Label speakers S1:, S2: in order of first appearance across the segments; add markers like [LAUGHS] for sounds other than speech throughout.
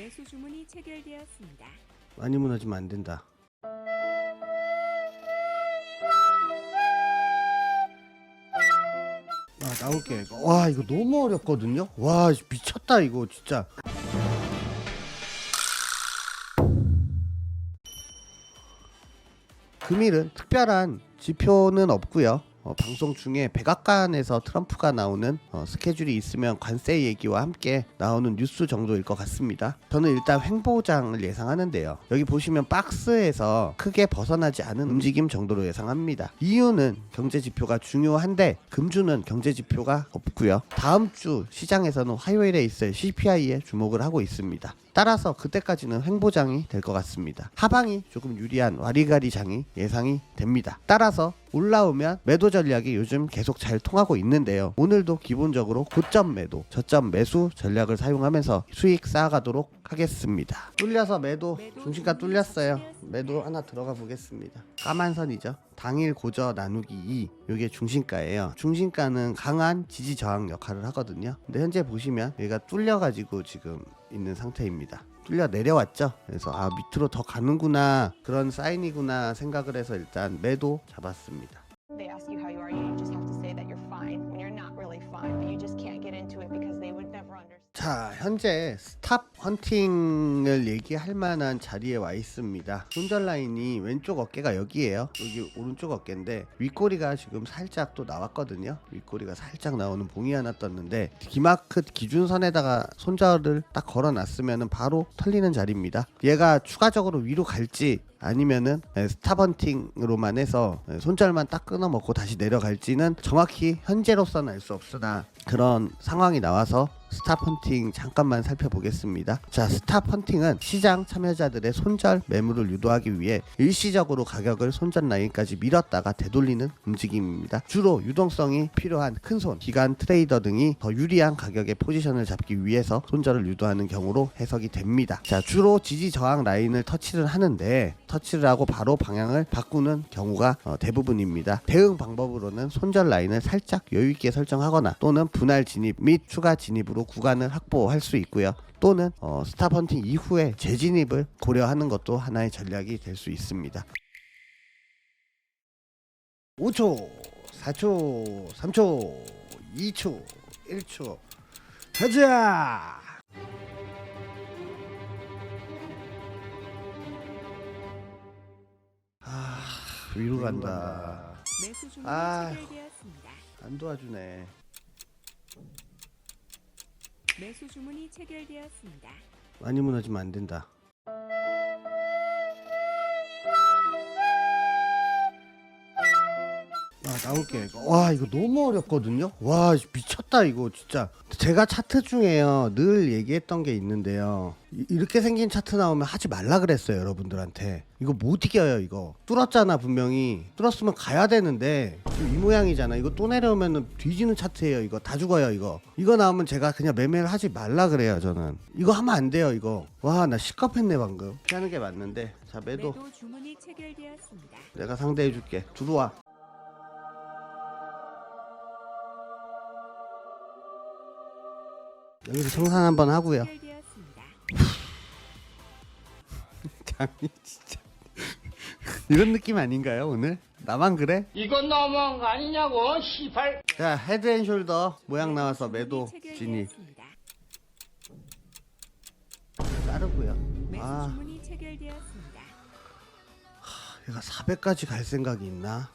S1: 매수 주문이 체결되었습니다.
S2: 많이 무너지면 안 된다. 아 나올게. 와 이거 너무 어렵거든요. 와 미쳤다 이거 진짜. 금일은 특별한 지표는 없고요. 어, 방송 중에 백악관에서 트럼프가 나오는 어, 스케줄이 있으면 관세 얘기와 함께 나오는 뉴스 정도일 것 같습니다. 저는 일단 횡보장을 예상하는데요. 여기 보시면 박스에서 크게 벗어나지 않은 움직임 정도로 예상합니다. 이유는 경제 지표가 중요한데 금주는 경제 지표가 없고요. 다음 주 시장에서는 화요일에 있을 CPI에 주목을 하고 있습니다. 따라서 그때까지는 횡보장이 될 것 같습니다. 하방이 조금 유리한 와리가리 장이 예상이 됩니다. 따라서 올라오면 매도 전략이 요즘 계속 잘 통하고 있는데요. 오늘도 기본적으로 고점 매도, 저점 매수 전략을 사용하면서 수익 쌓아가도록 하겠습니다. 뚫려서 매도, 중심가 뚫렸어요. 매도 하나 들어가 보겠습니다. 까만 선이죠. 당일 고저 나누기 2 이게 중심가예요. 중심가는 강한 지지 저항 역할을 하거든요. 근데 현재 보시면 얘가 뚫려가지고 지금 있는 상태입니다. 뚫려 내려왔죠. 그래서 아 밑으로 더 가는구나 그런 사인이구나 생각을 해서 일단 매도 잡았습니다. 자 현재 스탑 헌팅을 얘기할 만한 자리에 와 있습니다. 손절 라인이 왼쪽 어깨가 여기에요. 여기 오른쪽 어깨인데 윗꼬리가 지금 살짝 또 나왔거든요. 윗꼬리가 살짝 나오는 봉이 하나 떴는데 기마크 기준선에다가 손절을 딱 걸어 놨으면 바로 털리는 자리입니다. 얘가 추가적으로 위로 갈지 아니면은 예, 스탑헌팅으로만 해서 예, 손절만 딱 끊어 먹고 다시 내려갈지는 정확히 현재로서는 알 수 없으나 그런 상황이 나와서 스탑 헌팅 잠깐만 살펴보겠습니다. 자, 스탑 헌팅은 시장 참여자들의 손절 매물을 유도하기 위해 일시적으로 가격을 손절 라인까지 밀었다가 되돌리는 움직임입니다. 주로 유동성이 필요한 큰손, 기간 트레이더 등이 더 유리한 가격의 포지션을 잡기 위해서 손절을 유도하는 경우로 해석이 됩니다. 자, 주로 지지 저항 라인을 터치를 하는데 터치를 하고 바로 방향을 바꾸는 경우가 어, 대부분입니다. 대응 방법으로는 손절 라인을 살짝 여유 있게 설정하거나 또는 분할 진입 및 추가 진입으로 구간을 확보할 수 있고요. 또는 어, 스탑 헌팅 이후에 재진입을 고려하는 것도 하나의 전략이 될 수 있습니다. 5초, 4초, 3초, 2초, 1초. 가자! 아, 위로 간다.
S1: 체결되었습니다.
S2: 안 도와주네.
S1: 매수 주문이 체결되었습니다.
S2: 많이 무너지면 안 된다. 아, 나올게. 이거. 와, 이거 너무 어렵거든요. 와, 미쳤다 이거 진짜. 제가 차트 중에요. 늘 얘기했던 게 있는데요. 이- 이렇게 생긴 차트 나오면 하지 말라 그랬어요, 여러분들한테. 이거 못 이겨요, 이거. 뚫었잖아, 분명히. 뚫었으면 가야 되는데 지금 이 모양이잖아. 이거 또 내려오면은 뒤지는 차트예요, 이거. 다 죽어요, 이거. 이거 나오면 제가 그냥 매매를 하지 말라 그래요, 저는. 이거 하면 안 돼요, 이거. 와, 나 시겁했네, 방금. 피하는 게 맞는데. 자, 매도.
S1: 매도 주문이 체결되었습니다.
S2: 내가 상대해 줄게. 들어와. 여기서 청산 한번 하고요. 장이 [LAUGHS] 진짜 [LAUGHS] 이런 느낌 아닌가요 오늘? 나만 그래?
S3: 이건 너무한 거 아니냐고, 시발.
S2: 자 헤드앤숄더 모양 나와서 매도 진입. 자르고요. 아. 얘가 400까지 갈 생각이 있나?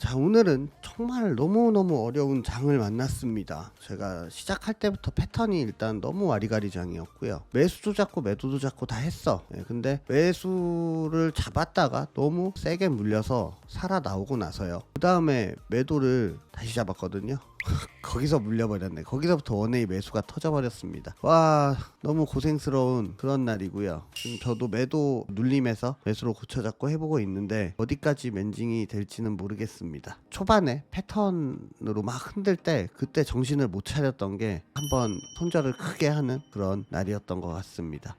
S2: 자 오늘은 정말 너무너무 어려운 장을 만났습니다. 제가 시작할 때부터 패턴이 일단 너무 와리가리 장이었고요. 매수도 잡고 매도도 잡고 다 했어. 예, 근데 매수를 잡았다가 너무 세게 물려서 살아 나오고 나서요. 그 다음에 매도를 다시 잡았거든요 [LAUGHS] 거기서 물려버렸네. 거기서부터 원웨이 매수가 터져버렸습니다. 와 너무 고생스러운 그런 날이고요. 지금 저도 매도 눌림에서 매수로 고쳐잡고 해보고 있는데 어디까지 멘징이 될지는 모르겠습니다. 초반에 패턴으로 막 흔들 때 그때 정신을 못 차렸던 게 한번 손절을 크게 하는 그런 날이었던 것 같습니다.